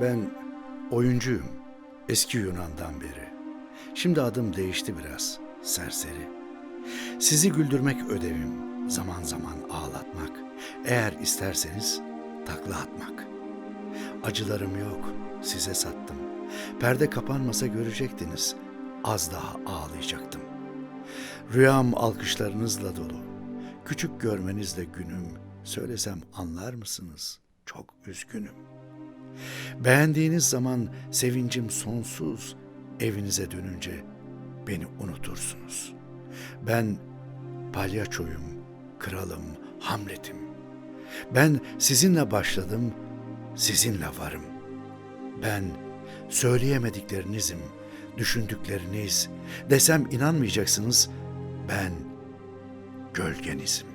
Ben oyuncuyum. Eski Yunan'dan beri. Şimdi adım değişti biraz. Serseri. Sizi güldürmek ödevim. Zaman zaman ağlatmak. Eğer isterseniz takla atmak. Acılarım yok. Size sattım. Perde kapanmasa görecektiniz. Az daha ağlayacaktım. Rüyam alkışlarınızla dolu. Küçük görmenizle günüm. Söylesem anlar mısınız? Çok üzgünüm. Beğendiğiniz zaman sevincim sonsuz. Evinize dönünce beni unutursunuz. Ben palyaçoyum, kralım, Hamlet'im. Ben sizinle başladım, sizinle varım. Ben söyleyemediklerinizim, düşündükleriniz. Desem inanmayacaksınız, ben gölgenizim.